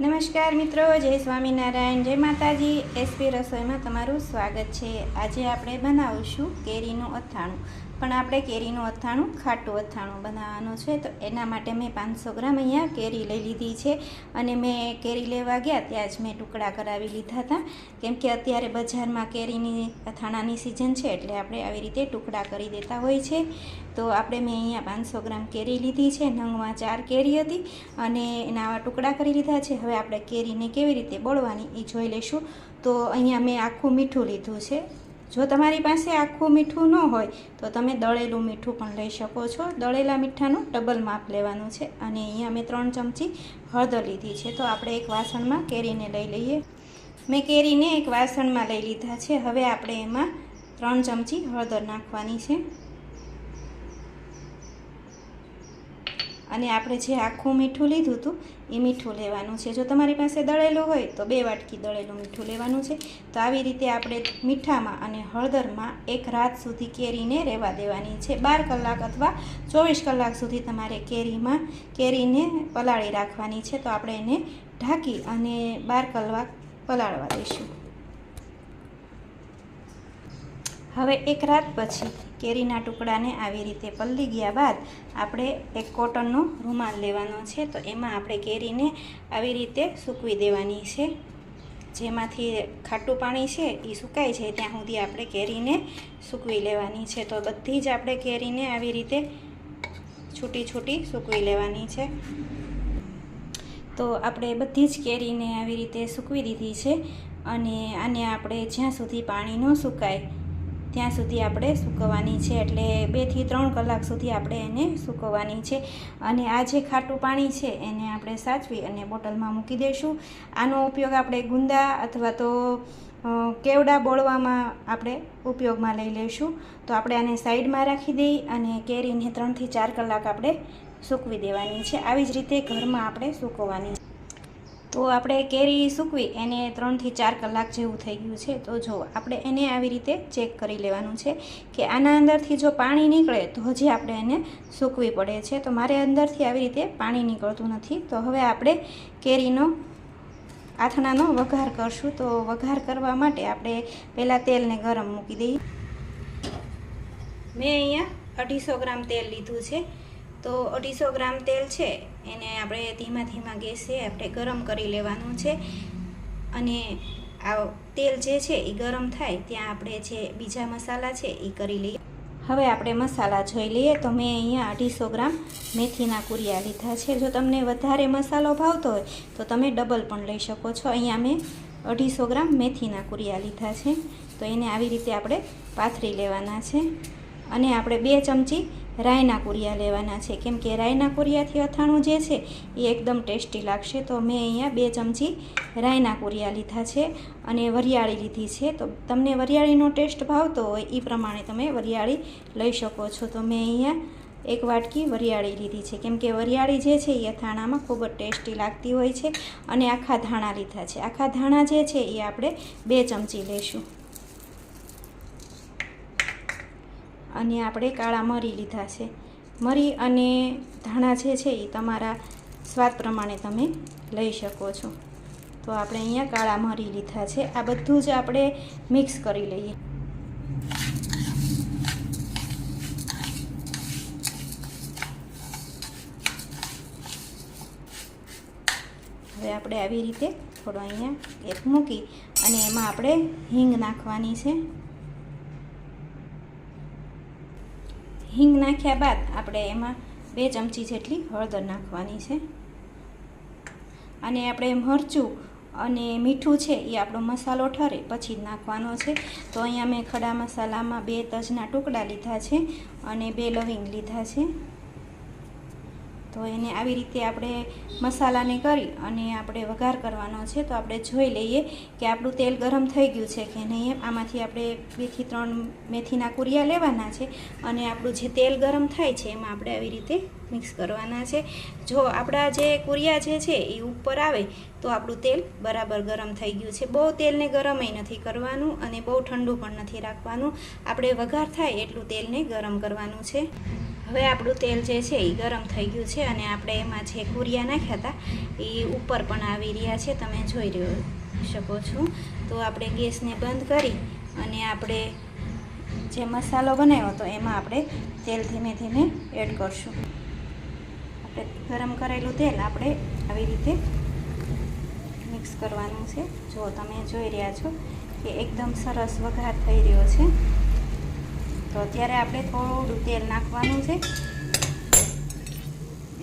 નમસ્કાર મિત્રો, જય સ્વામિનારાયણ, જય માતાજી. એસપી રસોઈમાં તમારું સ્વાગત છે. આજે આપણે બનાવીશું કેરીનું અથાણું. પણ આપણે કેરીનું અથાણું, ખાટું અથાણું બનાવવાનું છે. તો એના માટે મેં પાંચસો ગ્રામ અહીંયા કેરી લઈ લીધી છે. અને મેં કેરી લેવા ગયા ત્યાં જ મેં ટુકડા કરાવી લીધા હતા. કેમ કે અત્યારે બજારમાં કેરીની અથાણાની સિઝન છે એટલે આપણે આવી રીતે ટુકડા કરી દેતા હોય છે. તો આપણે મેં અહીંયા પાંચસો ગ્રામ કેરી લીધી છે. નંગમાં ચાર કેરી હતી અને એના આવા ટુકડા કરી લીધા છે. હવે આપણે કેરીને કેવી રીતે બોળવાની એ જોઈ લઈશું. તો અહીંયા મેં આખું મીઠું લીધું છે. જો તમારી પાસે આખું મીઠું ન હોય, તો તમે દળેલું મીઠું પણ લઈ શકો છો. દળેલા મીઠાનું ડબલ માપ લેવાનું છે અને અહીંયા મેં ત્રણ ચમચી હળદર લીધી છે. તો આપણે એક વાસણમાં કેરીને લઈ લઈએ. મેં કેરીને એક વાસણમાં લઈ લીધા છે. હવે આપણે એમાં ત્રણ ચમચી હળદર નાખવાની છે. અને આપણે જે આખું મીઠું લીધું હતું, એ મીઠું લેવાનું છે. જો તમારી પાસે દળેલું હોય, તો બે વાટકી દળેલું મીઠું લેવાનું છે. તો આવી રીતે આપણે મીઠામાં અને હળદરમાં એક રાત સુધી કેરીને રહેવા દેવાની છે. બાર કલાક અથવા ચોવીસ કલાક સુધી તમારે કેરીમાં કેરીને પલાળી રાખવાની છે. તો આપણે એને ઢાંકી અને બાર કલાક પલાળવા દઈશું. હવે એક રાત પછી કેરીના ટુકડાને આવી રીતે પલળી ગયા બાદ આપણે એક કોટનનો રૂમાલ લેવાનો છે. તો એમાં આપણે કેરીને આવી રીતે સૂકવી દેવાની છે. જેમાંથી ખાટું પાણી છે એ સુકાય છે ત્યાં સુધી આપણે કેરીને સૂકવી લેવાની છે. તો બધી જ આપણે કેરીને આવી રીતે છૂટી છૂટી સૂકવી લેવાની છે. તો આપણે બધી જ કેરીને આવી રીતે સૂકવી દીધી છે અને આને આપણે જ્યાં સુધી પાણી ન સુકાય ત્યાં સુધી આપણે સૂકવવાની છે. એટલે બેથી ત્રણ કલાક સુધી આપણે એને સૂકવવાની છે. અને આ જે ખાટું પાણી છે એને આપણે સાચવી અને બોટલમાં મૂકી દઈશું. આનો ઉપયોગ આપણે ગુંદા અથવા તો કેવડા બોળવામાં આપણે ઉપયોગમાં લઈ લઈશું. તો આપણે આને સાઈડમાં રાખી દઈ અને કેરીને ત્રણથી ચાર કલાક આપણે સૂકવી દેવાની છે. આવી જ રીતે ઘરમાં આપણે સૂકવવાની છે. તો આપણે કેરી સૂકવી એને ત્રણથી ચાર કલાક જેવું થઈ ગયું છે. તો જો આપણે એને આવી રીતે ચેક કરી લેવાનું છે કે આના અંદરથી જો પાણી નીકળે તો હજી આપણે એને સૂકવી પડે છે. તો મારે અંદરથી આવી રીતે પાણી નીકળતું નથી. તો હવે આપણે કેરીનો આથણાનો વઘાર કરશું. તો વઘાર કરવા માટે આપણે પહેલાં તેલને ગરમ મૂકી દઈએ. મેં અહીંયા અઢીસો ગ્રામ તેલ લીધું છે. તો અઢીસો ગ્રામ તેલ છે, એને આપણે ધીમા ધીમા ગેસે આપણે ગરમ કરી લેવાનું છે. અને આ તેલ જે છે એ ગરમ થાય, ત્યાં આપણે જે બીજા મસાલા છે એ કરી લઈએ. હવે આપણે મસાલા જોઈ લઈએ, તો મેં અહીંયા અઢીસો ગ્રામ મેથીના કુરિયા લીધા છે. જો તમને વધારે મસાલો ભાવતો હોય, તો તમે ડબલ પણ લઈ શકો છો. અહીંયા મેં અઢીસો ગ્રામ મેથીના કુરિયા લીધા છે. તો એને આવી રીતે આપણે પાથરી લેવાના છે. અને આપણે બે ચમચી રાયના કુરિયા લેવાના છે. કેમ કે રાયના કુરિયાથી અથાણું જે છે એ એકદમ ટેસ્ટી લાગશે. તો મેં અહીંયા બે ચમચી રાયના કુરિયા લીધા છે અને વરિયાળી લીધી છે. તો તમને વરિયાળીનો ટેસ્ટ ભાવતો હોય એ પ્રમાણે તમે વરિયાળી લઈ શકો છો. તો મેં અહીંયા એક વાટકી વરિયાળી લીધી છે. કેમ કે વરિયાળી જે છે એ અથાણામાં ખૂબ જ ટેસ્ટી લાગતી હોય છે અને આખા ધાણા લીધા છે. આખા ધાણા જે છે એ આપણે બે ચમચી લઈશું. અને આપણે કાળા મરી લીધા છે. મરી અને ધાણા જે છે એ તમારા સ્વાદ પ્રમાણે તમે લઈ શકો છો. તો આપણે અહીંયા કાળા મરી લીધા છે. આ બધું જ આપણે મિક્સ કરી લઈએ. હવે આપણે આવી રીતે થોડો અહીંયા એક મૂકી અને એમાં આપણે હિંગ નાખવાની છે. હિંગ નાખ્યા બાદ આપણે એમાં બે ચમચી જેટલી હળદર નાખવાની છે. અને આપણે મરચું અને મીઠું છે એ આપણો મસાલો ઠરે પછી નાખવાનો છે. તો અહીંયા મેં ખડા મસાલામાં બે તજના ટુકડા લીધા છે અને બે લવિંગ લીધા છે. તો એને આવી રીતે આપણે મસાલાને કરી અને આપણે વઘાર કરવાનો છે, તો આપણે જોઈ લઈએ કે આપણું તેલ ગરમ થઈ ગયું છે કે નહીં આમાંથી આપણે બેથી ત્રણ મેથીના કુરિયા લેવાના છે અને આપણું જે તેલ ગરમ થાય છે, એમાં આપણે આવી રીતે મિક્સ કરવાના છે. જો આપણા જે કુરિયા જે છે, એ ઉપર આવે, તો આપણું તેલ બરાબર ગરમ થઈ ગયું છે. બહુ તેલને ગરમય નથી કરવાનું અને બહુ ઠંડુ પણ નથી રાખવાનું. આપણે વઘાર થાય એટલું તેલને ગરમ કરવાનું છે. હવે આપણું તેલ જે છે એ ગરમ થઈ ગયું છે અને આપણે એમાં જે કુરિયા નાખ્યા હતા, એ ઉપર પણ આવી રહ્યા છે, તમે જોઈ રહ્યો શકો છો. તો આપણે ગેસને બંધ કરી અને આપણે જે મસાલો બનાવ્યો હતો, એમાં આપણે તેલ ધીમે ધીમે એડ કરશું. આપણે ગરમ કરેલું તેલ આપણે આવી રીતે મિક્સ કરવાનું છે. જો તમે જોઈ રહ્યા છો કે એકદમ સરસ વઘાર થઈ રહ્યો છે. તો અત્યારે આપણે થોડું તેલ નાખવાનું છે.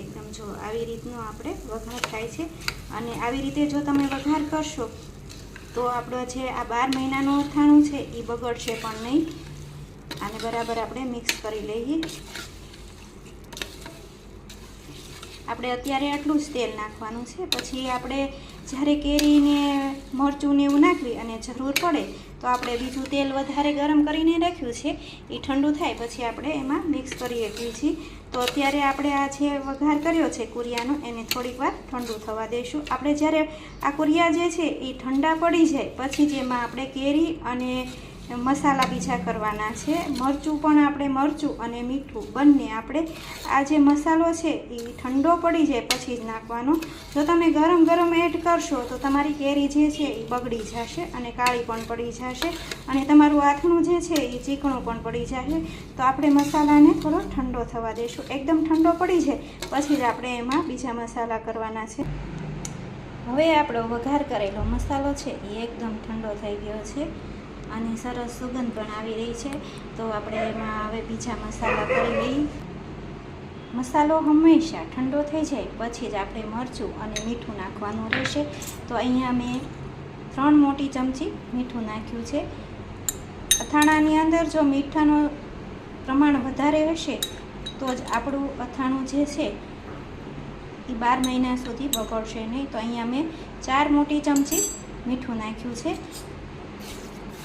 એકદમ જો આવી રીતનું આપણે વઘાર થાય છે. અને આવી રીતે જો તમે વઘાર કરશો, તો આપણો જે આ બાર મહિનાનું અથાણું છે, એ બગડશે પણ નહીં. આને બરાબર આપણે મિક્સ કરી લઈએ. આપણે અત્યારે આટલું જ તેલ નાખવાનું છે. પછી આપણે જ્યારે કેરીને, મરચું ને એવું નાખવી અને જરૂર પડે, તો આપણે બીજું તેલ વધારે ગરમ કરીને રાખ્યું છે. એ ઠંડુ થાય પછી આપણે એમાં મિક્સ કરી શકીએ છીએ તો અત્યારે આપણે આ જે વઘાર કર્યો છે કુરિયાનો, એને થોડીક વાર ઠંડુ થવા દઈશું. આપણે જ્યારે આ કુરિયા જે છે એ ઠંડા પડી જાય, પછી જેમાં આપણે કેરી અને મસાલા બીજા કરવાના છે. મરચું પણ આપણે મરચું અને મીઠું બંને આપણે આ જે મસાલો છે એ ઠંડો પડી જાય પછી જ નાખવાનો. જો તમે ગરમ ગરમ એડ કરશો તો તમારી કેરી જે છે એ બગડી જશે અને કાળી પણ પડી જશે. અને તમારું આથણું જે છે એ ચીકણું પણ પડી જશે. તો આપણે મસાલાને થોડો ઠંડો થવા દઈશું એકદમ ઠંડો પડી જાય પછી જ આપણે એમાં બીજા મસાલા કરવાના છે. હવે આપણો વઘાર કરેલો મસાલો છે એ એકદમ ઠંડો થઈ ગયો છે. અને સરસ સુગંધ પણ આવી રહી છે. તો આપણે એમાં હવે બીજા મસાલા કરી લઈએ. મસાલો હંમેશા ઠંડો થઈ જાય, પછી જ આપણે મરચું અને મીઠું નાખવાનું રહેશે. તો અહીંયા મેં ત્રણ મોટી ચમચી મીઠું નાખ્યું છે. અથાણાની અંદર જો મીઠાનું પ્રમાણ વધારે હશે, તો જ આપણું અથાણું જે છે એ બાર મહિના સુધી બગડશે નહીં. તો અહીંયા મેં ચાર મોટી ચમચી મીઠું નાખ્યું છે.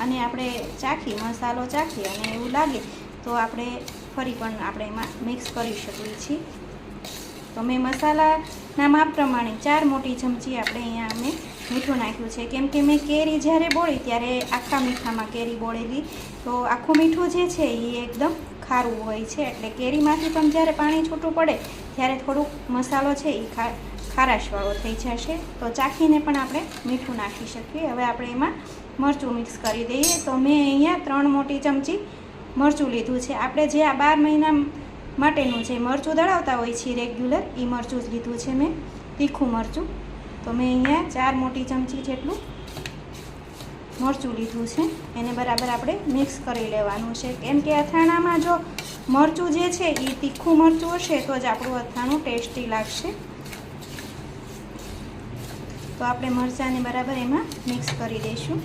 અને આપણે ચાખી મસાલો ચાખી અને એવું લાગે તો આપણે ફરી પણ આપણે એમાં મિક્સ કરી શકીએ છીએ. તો મેં મસાલાના માપ પ્રમાણે ચાર મોટી ચમચી આપણે અહીંયા અમે મીઠું નાખ્યું છે. કેમ કે મેં કેરી જ્યારે બોળી ત્યારે આખા મીઠામાં કેરી બોળેલી. તો આખું મીઠું જે છે એ એકદમ ખારું હોય છે. એટલે કેરીમાંથી પણ જ્યારે પાણી છૂટું પડે, ત્યારે થોડુંક મસાલો છે એ ખા ખારાશવાળો થઈ જશે. તો ચાખીને પણ આપણે મીઠું નાખી શકીએ. હવે આપણે એમાં મરચું મિક્સ કરી દઈએ. તો મેં અહીંયા ત્રણ મોટી ચમચી મરચું લીધું છે. આપણે જે આ બાર મહિના માટેનું જે મરચું દળાવતા હોય છીએ રેગ્યુલર એ મરચું જ લીધું છે મેં. તીખું મરચું. તો મેં અહીંયા ચાર મોટી ચમચી જેટલું મરચું લીધું છે. એને બરાબર આપણે મિક્સ કરી લેવાનું છે. કેમ કે અથાણામાં જો મરચું જે છે એ તીખું મરચું હશે તો જ આપણું અથાણું ટેસ્ટી લાગશે. તો આપણે મરચાંને બરાબર એમાં મિક્સ કરી દઈશું.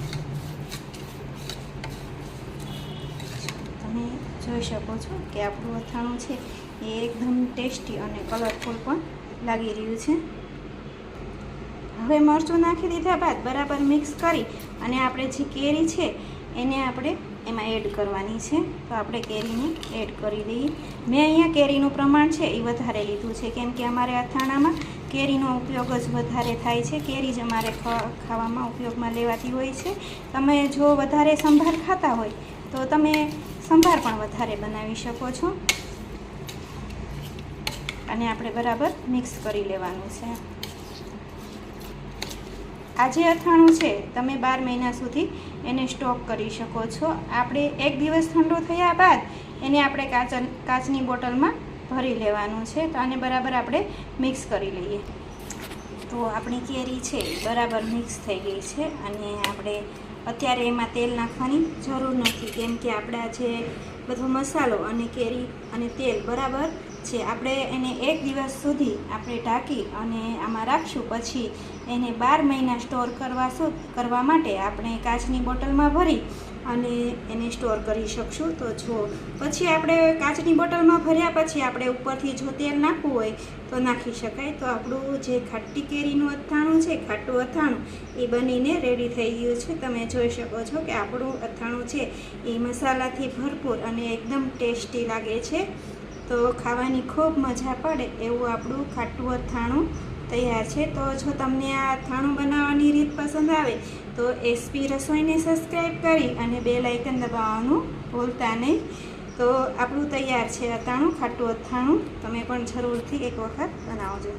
તમે જોઈ શકો છો કે આપણું અથાણું છે એ એકદમ ટેસ્ટી અને કલરફુલ પણ લાગી રહ્યું છે. હવે મરચું નાખી દીધા બાદ બરાબર મિક્સ કરી અને આપણે જે કેરી છે એને આપણે એમાં એડ કરવાની છે. તો આપણે કેરીને એડ કરી દઈએ. મેં અહીંયા કેરીનું પ્રમાણ છે એ વધારે લીધું છે. કેમ કે અમારે અથાણામાં કેરીનો ઉપયોગ જ વધારે થાય છે. કેરી જ અમારે ખાવામાં ઉપયોગમાં લેવાતી હોય છે. તમે જો વધારે સંભાર ખાતા હોય, તો તમે સંભાર પણ વધારે બનાવી શકો છો. અને આપણે બરાબર મિક્સ કરી લેવાનું છે. આ જે અથાણું છે. તમે બાર મહિના સુધી એને સ્ટોક કરી શકો છો. આપણે એક દિવસ ઠંડો થયા બાદ એને આપણે કાચ કાચની બોટલમાં ભરી લેવાનું છે તો આને બરાબર આપણે મિક્સ કરી લઈએ. તો આપણી કેરી છે બરાબર મિક્સ થઈ ગઈ છે અને આપણે અત્યારે એમાં તેલ નાખવાની જરૂર નથી. કેમ કે આપણા જે બધો મસાલો અને કેરી અને તેલ બરાબર છે. આપણે એને એક દિવસ સુધી આપણે ઢાંકી અને આમાં રાખશું. પછી એને બાર મહિના સ્ટોર કરવા કરવા માટે આપણે કાચની બોટલમાં ભરી અને એને સ્ટોર કરી શકશું. તો જો પછી આપણે કાચની બોટલમાં ભર્યા પછી આપણે ઉપરથી જો તેલ નાખવું હોય તો નાખી શકાય. તો આપણું જે ખાટી કેરીનું અથાણું છે, ખાટું અથાણું, એ બનીને રેડી થઈ ગયું છે. તમે જોઈ શકો છો કે આપણું અથાણું છે એ મસાલાથી ભરપૂર અને એકદમ ટેસ્ટી લાગે છે. તો ખાવાની ખૂબ મજા પડે એવું આપણું ખાટું અથાણું તૈયાર છે. તો જો તમને આ અથાણું બનાવવાની રીત પસંદ આવે તો એસપી રસોઈને સબસ્ક્રાઈબ કરી અને બે લાઇકન દબાવવાનું ભૂલતા નહીં. તો આપણું તૈયાર છે અથાણું, ખાટું અથાણું. તમે પણ જરૂરથી એક વખત બનાવજો.